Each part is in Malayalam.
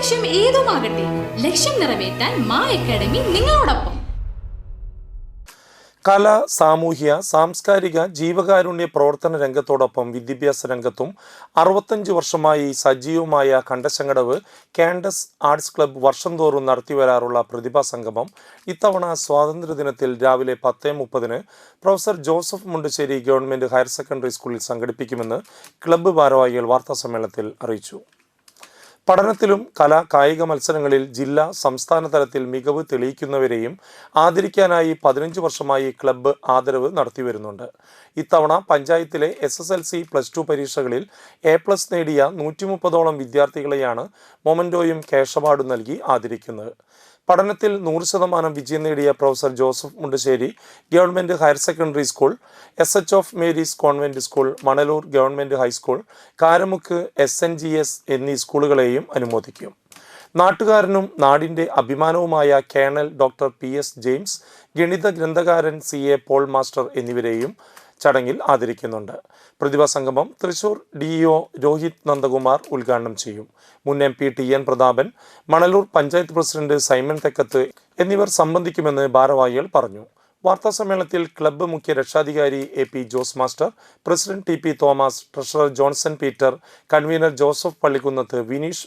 ലക്ഷ്യം ഏതുമാകട്ടെ ലക്ഷ്യം നിറവേറ്റാൻ മാ അക്കാഡമി നിങ്ങളോടൊപ്പം. കല സാമൂഹ്യ സാംസ്കാരിക ജീവകാരുണ്യ പ്രവർത്തന രംഗത്തോടൊപ്പം വിദ്യാഭ്യാസ രംഗത്തും അറുപത്തഞ്ച് വർഷമായി സജീവമായ കണ്ടശങ്കടവ് കാൻഡസ് ആർട്സ് ക്ലബ്ബ് വർഷം തോറും നടത്തിവരാറുള്ള പ്രതിഭാ സംഗമം ഇത്തവണ സ്വാതന്ത്ര്യദിനത്തിൽ രാവിലെ പത്ത് മുപ്പതിന് professor Joseph Mundassery government higher secondary സ്കൂളിൽ സംഘടിപ്പിക്കുമെന്ന് ക്ലബ്ബ് ഭാരവാഹികൾ വാർത്താസമ്മേളനത്തിൽ അറിയിച്ചു. പഠനത്തിലും കലാ കായിക മത്സരങ്ങളിൽ ജില്ലാ സംസ്ഥാന തലത്തിൽ മികവ് തെളിയിക്കുന്നവരെയും ആദരിക്കാനായി പതിനഞ്ച് വർഷമായി ക്ലബ്ബ് ആദരവ് നടത്തി വരുന്നുണ്ട്. ഇത്തവണ പഞ്ചായത്തിലെ S S L C plus two പരീക്ഷകളിൽ എ പ്ലസ് നേടിയ നൂറ്റി മുപ്പതോളം വിദ്യാർത്ഥികളെയാണ് മൊമന്റോയും അവാർഡും നൽകി ആദരിക്കുന്നത്. പഠനത്തിൽ നൂറ് ശതമാനം വിജയം നേടിയ professor Joseph Mundassery government higher secondary school S H of Mary's convent school Manalur government high school Karamukku S എന്നീ സ്കൂളുകളെയും അനുമോദിക്കും. നാട്ടുകാരനും നാടിന്റെ അഭിമാനവുമായ colonel doctor P S James ഗണിത ഗ്രന്ഥകാരൻ സി എ പോൾ മാസ്റ്റർ എന്നിവരെയും ചടങ്ങിൽ ആദരിക്കുന്നുണ്ട്. പ്രതിഭാ സംഗമം തൃശൂർ ഡിഇഒ രോഹിത് നന്ദകുമാർ ഉദ്ഘാടനം ചെയ്യും. മുൻ M P T N Prathapan Manalur panchayat president Simon Thekkath എന്നിവർ സംബന്ധിക്കുമെന്ന് ഭാരവാഹികൾ പറഞ്ഞു. വാർത്താ സമ്മേളനത്തിൽ ക്ലബ്ബ് മുഖ്യ രക്ഷാധികാരി A P Jose master president T P Thomas treasurer Johnson Peter convenor Joseph Pallikkunnath Vineesh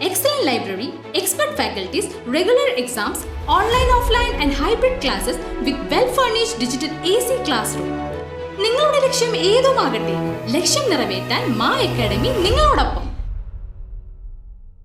excellent library, expert faculties, regular exams, online, offline and hybrid classes with well-furnished digital AC classroom. നിങ്ങളുടെ ലക്ഷ്യം ഏതുമാകട്ടെ ലക്ഷ്യം നിറവേറ്റാൻ മാ അക്കാഡമി നിങ്ങളോടൊപ്പം